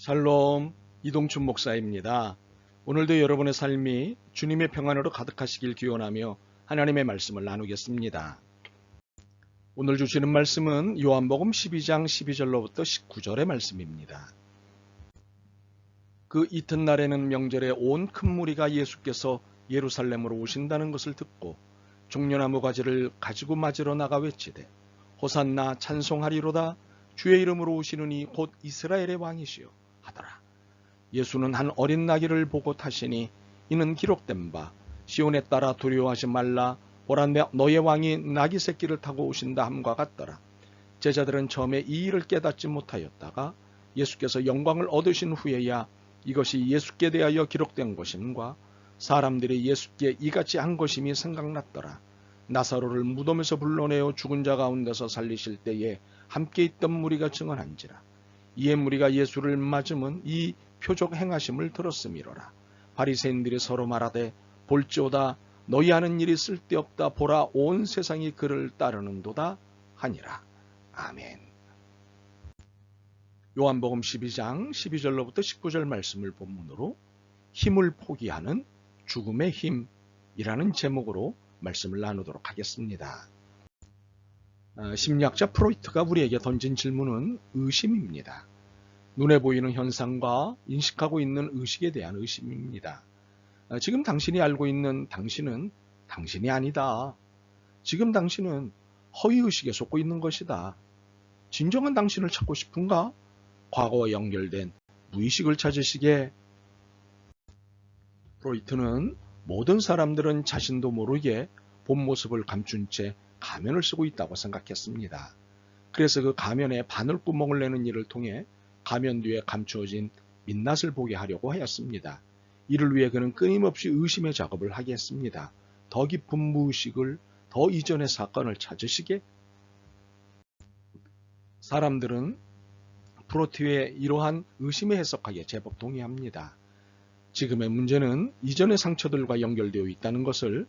샬롬 이동춘 목사입니다. 오늘도 여러분의 삶이 주님의 평안으로 가득하시길 기원하며 하나님의 말씀을 나누겠습니다. 오늘 주시는 말씀은 요한복음 12장 12절로부터 19절의 말씀입니다. 그 이튿날에는 명절에 온 큰 무리가 예수께서 예루살렘으로 오신다는 것을 듣고 종려나무 가지를 가지고 맞으러 나가 외치되 호산나 찬송하리로다 주의 이름으로 오시는 이곧 이스라엘의 왕이시여 하더라. 예수는 한 어린 나귀를 보고 타시니 이는 기록된 바 시온에 따라 두려워하지 말라 보라 너의 왕이 나귀 새끼를 타고 오신다 함과 같더라. 제자들은 처음에 이 일을 깨닫지 못하였다가 예수께서 영광을 얻으신 후에야 이것이 예수께 대하여 기록된 것임과 사람들이 예수께 이같이 한 것임이 생각났더라. 나사로를 무덤에서 불러내어 죽은 자 가운데서 살리실 때에 함께 있던 무리가 증언한지라. 이에 무리가 예수를 맞으면 이 표적 행하심을 들었음이로라. 바리새인들이 서로 말하되 볼지오다 너희 하는 일이 쓸데없다 보라 온 세상이 그를 따르는도다 하니라. 아멘. 요한복음 12장 12절로부터 19절 말씀을 본문으로 힘을 포기하는 죽음의 힘이라는 제목으로 말씀을 나누도록 하겠습니다. 어, 심리학자 프로이트가 우리에게 던진 질문은 의심입니다. 눈에 보이는 현상과 인식하고 있는 의식에 대한 의심입니다. 어, 지금 당신이 알고 있는 당신은 당신이 아니다. 지금 당신은 허위의식에 속고 있는 것이다. 진정한 당신을 찾고 싶은가? 과거와 연결된 무의식을 찾으시게 프로이트는 모든 사람들은 자신도 모르게 본 모습을 감춘 채 가면을 쓰고 있다고 생각했습니다. 그래서 그 가면에 바늘구멍을 내는 일을 통해 가면 뒤에 감추어진 민낯을 보게 하려고 하였습니다. 이를 위해 그는 끊임없이 의심의 작업을 하게 했습니다. 더 깊은 무의식을 더 이전의 사건을 찾으시게 사람들은 프로티의 이러한 의심의 해석하기에 제법 동의합니다. 지금의 문제는 이전의 상처들과 연결되어 있다는 것을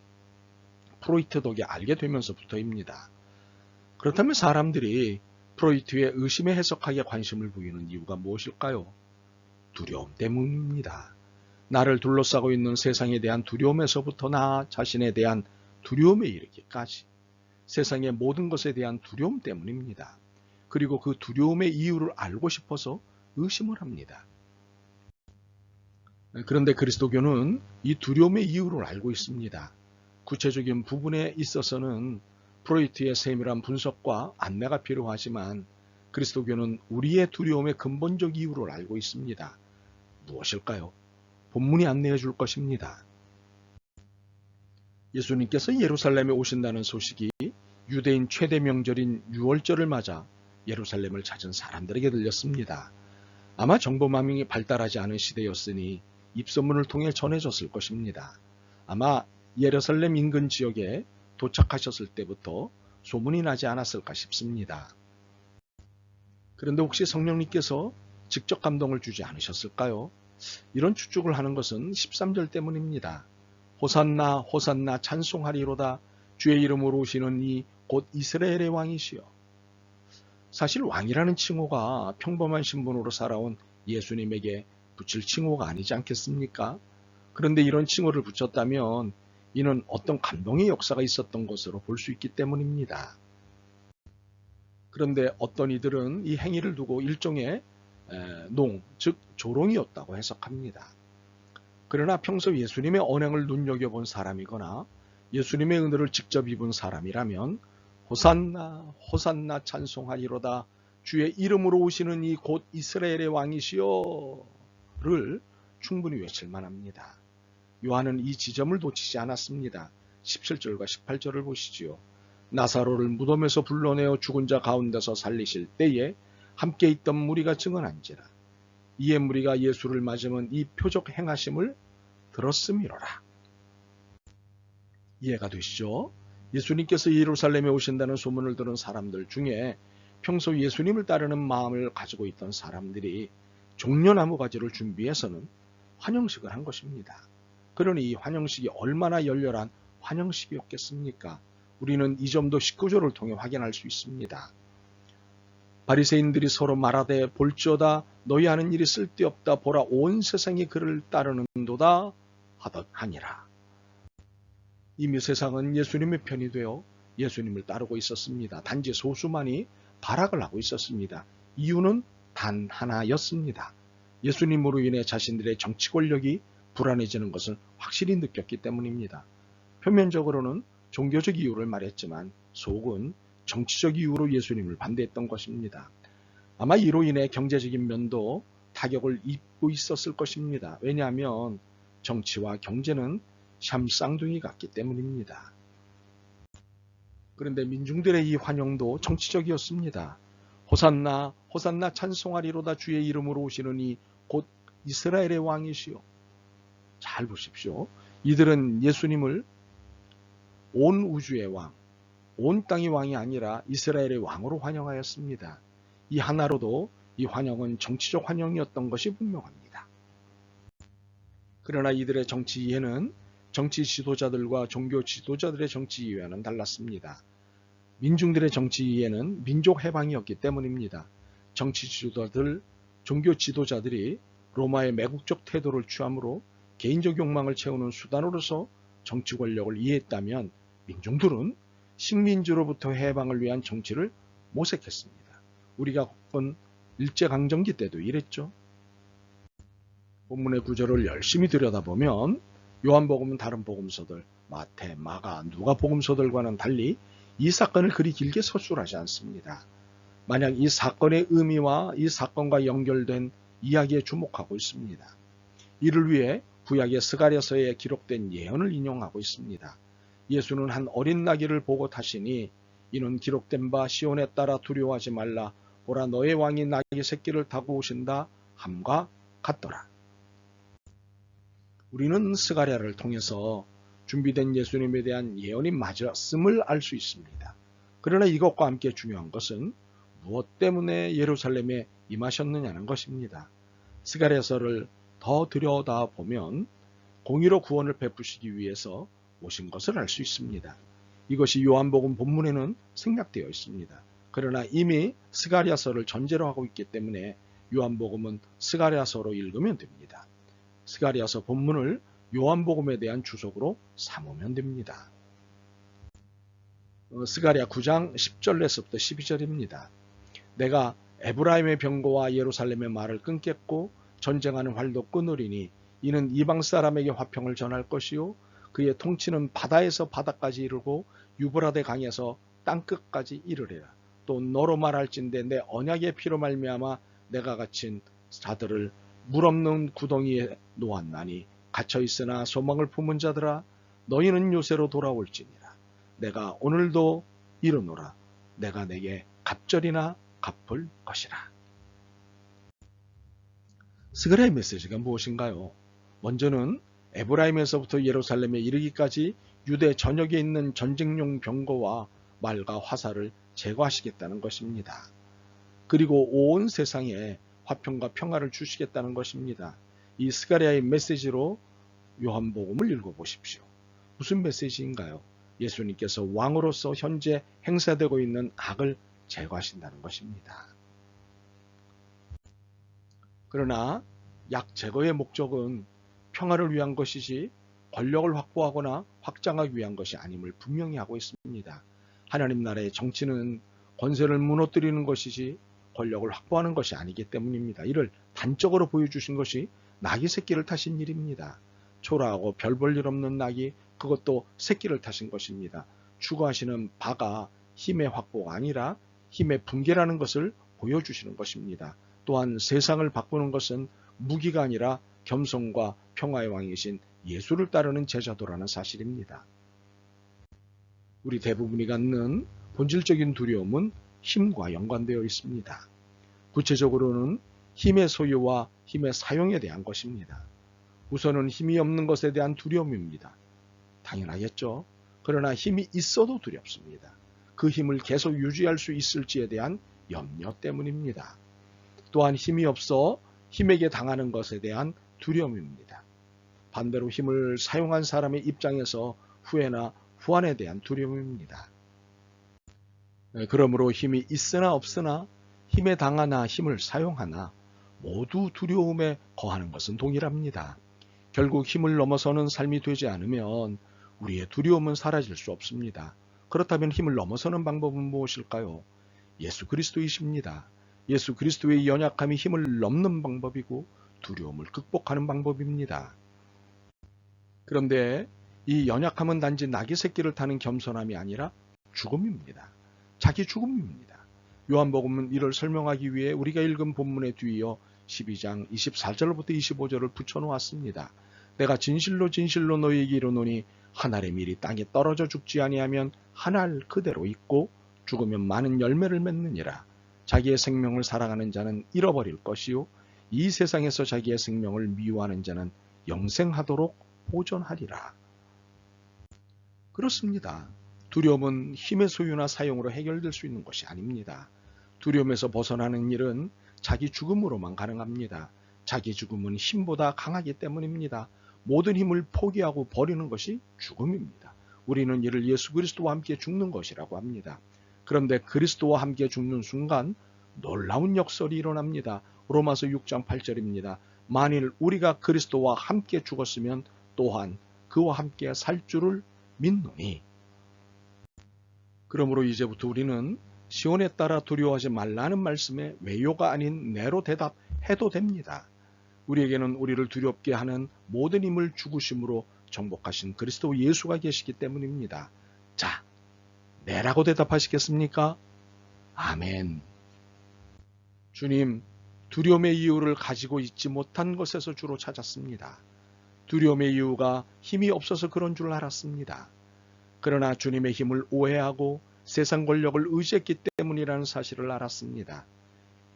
프로이트 덕에 알게 되면서부터입니다. 그렇다면 사람들이 프로이트의 의심의 해석하기에 관심을 보이는 이유가 무엇일까요? 두려움 때문입니다. 나를 둘러싸고 있는 세상에 대한 두려움에서부터 나 자신에 대한 두려움에 이르기까지 세상의 모든 것에 대한 두려움 때문입니다. 그리고 그 두려움의 이유를 알고 싶어서 의심을 합니다. 그런데 그리스도교는 이 두려움의 이유를 알고 있습니다. 구체적인 부분에 있어서는 프로이트의 세밀한 분석과 안내가 필요하지만 그리스도교는 우리의 두려움의 근본적 이유를 알고 있습니다. 무엇일까요? 본문이 안내해 줄 것입니다. 예수님께서 예루살렘에 오신다는 소식이 유대인 최대 명절인 6월절을 맞아 예루살렘을 찾은 사람들에게 들렸습니다. 아마 정보망이 발달하지 않은 시대였으니 입소문을 통해 전해졌을 것입니다. 아마 예루살렘 인근 지역에 도착하셨을 때부터 소문이 나지 않았을까 싶습니다. 그런데 혹시 성령님께서 직접 감동을 주지 않으셨을까요? 이런 추측을 하는 것은 13절 때문입니다. 호산나 호산나 찬송하리로다 주의 이름으로 오시는 이 곧 이스라엘의 왕이시여. 사실 왕이라는 칭호가 평범한 신분으로 살아온 예수님에게 붙일 칭호가 아니지 않겠습니까? 그런데 이런 칭호를 붙였다면 이는 어떤 감동의 역사가 있었던 것으로 볼 수 있기 때문입니다. 그런데 어떤 이들은 이 행위를 두고 일종의 농, 즉 조롱이었다고 해석합니다. 그러나 평소 예수님의 언행을 눈여겨본 사람이거나 예수님의 은혜를 직접 입은 사람이라면 호산나 호산나 찬송하리로다 주의 이름으로 오시는 이 곧 이스라엘의 왕이시여를 충분히 외칠 만합니다. 요한은 이 지점을 놓치지 않았습니다. 17절과 18절을 보시지요. 나사로를 무덤에서 불러내어 죽은 자 가운데서 살리실 때에 함께 있던 무리가 증언한지라. 이에 무리가 예수를 맞으면 이 표적 행하심을 들었음이로라. 이해가 되시죠? 예수님께서 예루살렘에 오신다는 소문을 들은 사람들 중에 평소 예수님을 따르는 마음을 가지고 있던 사람들이 종려나무 가지를 준비해서는 환영식을 한 것입니다. 그러니 이 환영식이 얼마나 열렬한 환영식이었겠습니까? 우리는 이 점도 19조를 통해 확인할 수 있습니다. 바리새인들이 서로 말하되 볼지어다 너희 하는 일이 쓸데없다 보라 온 세상이 그를 따르는도다 하듯 하니라. 이미 세상은 예수님의 편이 되어 예수님을 따르고 있었습니다. 단지 소수만이 발악을 하고 있었습니다. 이유는 단 하나였습니다. 예수님으로 인해 자신들의 정치 권력이 불안해지는 것을 확실히 느꼈기 때문입니다. 표면적으로는 종교적 이유를 말했지만 속은 정치적 이유로 예수님을 반대했던 것입니다. 아마 이로 인해 경제적인 면도 타격을 입고 있었을 것입니다. 왜냐하면 정치와 경제는 샴쌍둥이 같기 때문입니다. 그런데 민중들의 이 환영도 정치적이었습니다. 호산나 호산나 찬송하리로다 주의 이름으로 오시느니 곧 이스라엘의 왕이시요. 잘 보십시오. 이들은 예수님을 온 우주의 왕, 온 땅의 왕이 아니라 이스라엘의 왕으로 환영하였습니다. 이 하나로도 이 환영은 정치적 환영이었던 것이 분명합니다. 그러나 이들의 정치 이해는 정치 지도자들과 종교 지도자들의 정치 이해와는 달랐습니다. 민중들의 정치 이해는 민족 해방이었기 때문입니다. 정치 지도자들, 종교 지도자들이 로마의 매국적 태도를 취함으로 개인적 욕망을 채우는 수단으로서 정치 권력을 이해했다면 민중들은 식민지로부터 해방을 위한 정치를 모색했습니다. 우리가 겪은 일제강점기 때도 이랬죠. 본문의 구절을 열심히 들여다보면 요한복음은 다른 복음서들, 마태, 마가, 누가 복음서들과는 달리 이 사건을 그리 길게 서술하지 않습니다. 만약 이 사건의 의미와 이 사건과 연결된 이야기에 주목하고 있습니다. 이를 위해 구약의 스가랴서에 기록된 예언을 인용하고 있습니다. 예수는 한 어린 나귀를 보고 타시니 이는 기록된 바 시온에 따라 두려워하지 말라 보라 너의 왕이 나귀 새끼를 타고 오신다 함과 같더라. 우리는 스가랴를 통해서 준비된 예수님에 대한 예언이 맞았음을 알 수 있습니다. 그러나 이것과 함께 중요한 것은 무엇 때문에 예루살렘에 임하셨느냐는 것입니다. 스가랴서를 더 들여다보면 공의로 구원을 베푸시기 위해서 오신 것을 알 수 있습니다. 이것이 요한복음 본문에는 생략되어 있습니다. 그러나 이미 스가랴서를 전제로 하고 있기 때문에 요한복음은 스가랴서로 읽으면 됩니다. 스가랴서 본문을 요한복음에 대한 주석으로 삼으면 됩니다. 어, 스가랴 9장 10절에서부터 12절입니다. 내가 에브라임의 병거와 예루살렘의 말을 끊겠고 전쟁하는 활도 끊으리니 이는 이방 사람에게 화평을 전할 것이요 그의 통치는 바다에서 바다까지 이르고 유브라데 강에서 땅끝까지 이르리라. 또 너로 말할진대 내 언약의 피로 말미암아 내가 갇힌 자들을 물 없는 구덩이에 놓았나니 갇혀 있으나 소망을 품은 자들아 너희는 요새로 돌아올지니라. 내가 오늘도 이르노라. 내가 내게 갑절이나 갚을 것이라. 스그라의 메시지가 무엇인가요? 먼저는 에브라임에서부터 예루살렘에 이르기까지 유대 전역에 있는 전쟁용 병거와 말과 화살을 제거하시겠다는 것입니다. 그리고 온 세상에 화평과 평화를 주시겠다는 것입니다. 이 스가리아의 메시지로 요한복음을 읽어보십시오. 무슨 메시지인가요? 예수님께서 왕으로서 현재 행사되고 있는 악을 제거하신다는 것입니다. 그러나 약 제거의 목적은 평화를 위한 것이지 권력을 확보하거나 확장하기 위한 것이 아님을 분명히 하고 있습니다. 하나님 나라의 정치는 권세를 무너뜨리는 것이지 권력을 확보하는 것이 아니기 때문입니다. 이를 단적으로 보여주신 것이 낙이 새끼를 타신 일입니다. 초라하고 별 볼 일 없는 낙이 그것도 새끼를 타신 것입니다. 추구하시는 바가 힘의 확보가 아니라 힘의 붕괴라는 것을 보여주시는 것입니다. 또한 세상을 바꾸는 것은 무기가 아니라 겸손과 평화의 왕이신 예수를 따르는 제자도라는 사실입니다. 우리 대부분이 갖는 본질적인 두려움은 힘과 연관되어 있습니다. 구체적으로는 힘의 소유와 힘의 사용에 대한 것입니다. 우선은 힘이 없는 것에 대한 두려움입니다. 당연하겠죠. 그러나 힘이 있어도 두렵습니다. 그 힘을 계속 유지할 수 있을지에 대한 염려 때문입니다. 또한 힘이 없어 힘에게 당하는 것에 대한 두려움입니다. 반대로 힘을 사용한 사람의 입장에서 후회나 후환에 대한 두려움입니다. 네, 그러므로 힘이 있으나 없으나 힘에 당하나 힘을 사용하나 모두 두려움에 거하는 것은 동일합니다. 결국 힘을 넘어서는 삶이 되지 않으면 우리의 두려움은 사라질 수 없습니다. 그렇다면 힘을 넘어서는 방법은 무엇일까요? 예수 그리스도이십니다. 예수 그리스도의 연약함이 힘을 넘는 방법이고 두려움을 극복하는 방법입니다. 그런데 이 연약함은 단지 낙이 새끼를 타는 겸손함이 아니라 죽음입니다. 자기 죽음입니다. 요한복음은 이를 설명하기 위해 우리가 읽은 본문에 뒤이어 12장 24절부터 25절을 붙여놓았습니다. 내가 진실로 진실로 너희에게 이르노니 한 알의 밀이 땅에 떨어져 죽지 아니하면 한 알 그대로 있고 죽으면 많은 열매를 맺느니라. 자기의 생명을 사랑하는 자는 잃어버릴 것이요 이 세상에서 자기의 생명을 미워하는 자는 영생하도록 보존하리라. 그렇습니다. 두려움은 힘의 소유나 사용으로 해결될 수 있는 것이 아닙니다. 두려움에서 벗어나는 일은 자기 죽음으로만 가능합니다. 자기 죽음은 힘보다 강하기 때문입니다. 모든 힘을 포기하고 버리는 것이 죽음입니다. 우리는 이를 예수 그리스도와 함께 죽는 것이라고 합니다. 그런데 그리스도와 함께 죽는 순간 놀라운 역설이 일어납니다. 로마서 6장 8절입니다. 만일 우리가 그리스도와 함께 죽었으면 또한 그와 함께 살 줄을 믿노니. 그러므로 이제부터 우리는 시온에 따라 두려워하지 말라는 말씀에 외요가 아닌 내로 대답해도 됩니다. 우리에게는 우리를 두렵게 하는 모든 힘을 죽으심으로 정복하신 그리스도 예수가 계시기 때문입니다. 자, 내라고 대답하시겠습니까? 아멘. 주님, 두려움의 이유를 가지고 있지 못한 것에서 주로 찾았습니다. 두려움의 이유가 힘이 없어서 그런 줄 알았습니다. 그러나 주님의 힘을 오해하고 세상 권력을 의지했기 때문이라는 사실을 알았습니다.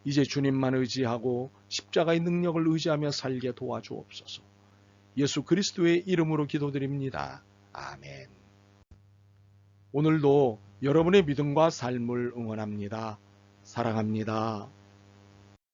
이제 주님만 의지하고 십자가의 능력을 의지하며 살게 도와주옵소서. 예수 그리스도의 이름으로 기도드립니다. 아멘. 오늘도 여러분의 믿음과 삶을 응원합니다. 사랑합니다.